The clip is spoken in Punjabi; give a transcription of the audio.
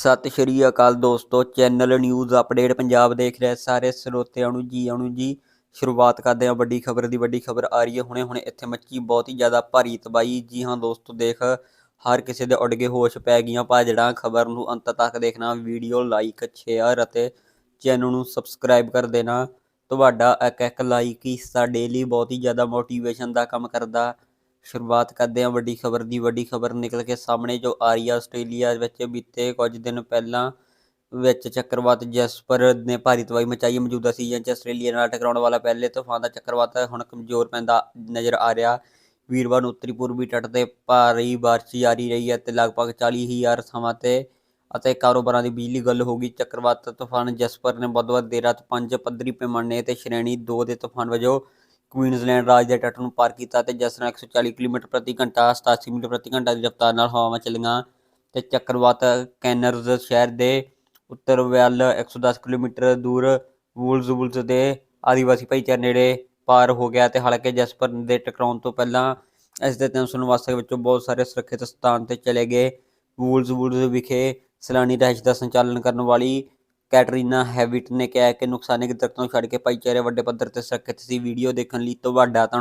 ਸਤਿ ਸ਼੍ਰੀ ਅਕਾਲ ਦੋਸਤੋ ਚੈਨਲ ਨਿਊਜ਼ ਅਪਡੇਟ ਪੰਜਾਬ ਦੇਖ ਰਹੇ ਸਾਰੇ ਸਰੋਤਿਆਂ ਨੂੰ ਜੀ ਆਇਆਂ ਜੀ। ਸ਼ੁਰੂਆਤ ਕਰਦੇ ਹਾਂ ਵੱਡੀ ਖਬਰ ਦੀ, ਵੱਡੀ ਖਬਰ ਆ ਰਹੀ ਹੈ। ਹੁਣੇ ਹੁਣੇ ਇੱਥੇ ਮੱਚੀ ਬਹੁਤ ਹੀ ਜ਼ਿਆਦਾ ਭਾਰੀ ਤਬਾਹੀ। ਜੀ ਹਾਂ ਦੋਸਤੋ, ਦੇਖ, ਹਰ ਕਿਸੇ ਦੇ ਉੱਡ ਗਏ ਹੋਸ਼ ਪੈ ਗਈਆਂ। ਭਾਜੜਾਂ ਖਬਰ ਨੂੰ ਅੰਤ ਤੱਕ ਦੇਖਣਾ ਵੀਡੀਓ ਲਾਈਕ ਸ਼ੇਅਰ ਅਤੇ ਚੈਨਲ ਨੂੰ ਸਬਸਕ੍ਰਾਈਬ ਕਰ ਦੇਣਾ। ਤੁਹਾਡਾ ਇੱਕ ਇੱਕ ਲਾਈਕ ਹੀ ਸਾਡੇ ਲਈ ਬਹੁਤ ਹੀ ਜ਼ਿਆਦਾ ਮੋਟੀਵੇਸ਼ਨ ਦਾ ਕੰਮ ਕਰਦਾ। ਸ਼ੁਰੂਆਤ ਕਰਦੇ ਹਾਂ ਵੱਡੀ ਖਬਰ ਦੀ। ਵੱਡੀ ਖਬਰ ਨਿਕਲ ਕੇ ਸਾਹਮਣੇ ਜੋ ਆ ਰਹੀ ਹੈ ਆਸਟ੍ਰੇਲੀਆ ਵਿੱਚ ਬੀਤੇ ਕੁਝ ਦਿਨ ਪਹਿਲਾਂ ਵਿੱਚ ਚੱਕਰਵਾਤ ਜੈਸਪਰ ਨੇ ਭਾਰੀ ਤਬਾਹੀ ਮਚਾਈ। ਮੌਜੂਦਾ ਸੀਜ਼ਨ 'ਚ ਆਸਟ੍ਰੇਲੀਆ ਨਾਲ ਟਕਰਾਉਣ ਵਾਲਾ ਪਹਿਲੇ ਤੂਫਾਨ ਦਾ ਚੱਕਰਵਾਤ ਹੁਣ ਕਮਜ਼ੋਰ ਪੈਂਦਾ ਨਜ਼ਰ ਆ ਰਿਹਾ। ਵੀਰਵਾਰ ਨੂੰ ਉੱਤਰੀ ਪੂਰਬੀ ਤੱਟ ਤੇ ਭਾਰੀ ਬਾਰਿਸ਼ ਜਾਰੀ ਰਹੀ ਹੈ ਤੇ ਲਗਭਗ 40000 ਥਾਵਾਂ ਤੇ ਅਤੇ ਕਾਰੋਬਾਰਾਂ ਦੀ ਬਿਜਲੀ ਗੱਲ ਹੋ ਗਈ। ਚੱਕਰਵਾਤ ਤੂਫਾਨ ਜੈਸਪਰ ਨੇ ਬੁੱਧਵਾਰ ਦੇਰ ਰਾਤ ਪੰਜ ਪੱਧਰੀ ਪੈਮਾਨੇ ਤੇ ਸ਼੍ਰੇਣੀ 2 ਦੇ ਤੂਫਾਨ ਵਜੋਂ ਕੁਈਨਜ਼ਲੈਂਡ ਰਾਜ ਦੇ ਤੱਟ ਨੂੰ ਪਾਰ ਕੀਤਾ ਤੇ ਜਿਸ ਨਾਲ 140 ਕਿਲੋਮੀਟਰ ਪ੍ਰਤੀ ਘੰਟਾ 87 ਮੀਟਰ ਪ੍ਰਤੀ ਘੰਟਾ ਦੀ ਰਫ਼ਤਾਰ ਨਾਲ ਹਵਾਵਾਂ ਚੱਲੀਆਂ ਤੇ ਚੱਕਰਵਾਤ ਕੈਨਰਜ਼ ਸ਼ਹਿਰ ਦੇ ਉੱਤਰ ਵੱਲ 110 ਕਿਲੋਮੀਟਰ ਦੂਰ ਵੂਲਜ਼ ਵੂਲਜ਼ ਦੇ ਆਦੀਵਾਸੀ ਭਾਈਚਾਰੇ ਨੇੜੇ ਪਾਰ ਹੋ ਗਿਆ ਤੇ ਹਾਲਾਂਕਿ ਜਸਪਰ ਦੇ ਟਕਰਾਉਣ ਤੋਂ ਪਹਿਲਾਂ ਇਸ ਦੇ 300 ਨਿਵਾਸੀਆਂ ਵਿੱਚੋਂ ਬਹੁਤ ਸਾਰੇ ਸੁਰੱਖਿਅਤ ਸਥਾਨ ਤੇ ਚਲੇ ਗਏ। ਵੂਲਜ਼ ਵਿਖੇ ਸੈਲਾਨੀ ਰਿਹਾਇਸ਼ ਦਾ ਸੰਚਾਲਨ ਕਰਨ ਵਾਲੀ ਕੈਟਰੀਨਾ ਹੈਵਿਟ ਨੇ ਕਿਹਾ ਕਿ ਨੁਕਸਾਨੇ ਦਰਖਤਾਂ ਨੂੰ ਛੱਡ ਕੇ ਭਾਈਚਾਰੇ ਵੱਡੇ ਪੱਧਰ ਤੇ ਸੁਰੱਖਿਅਤ ਸੀ। ਵੀਡੀਓ ਦੇਖਣ ਲਈ ਤੁਹਾਡਾ ਧੰਨਵਾਦ।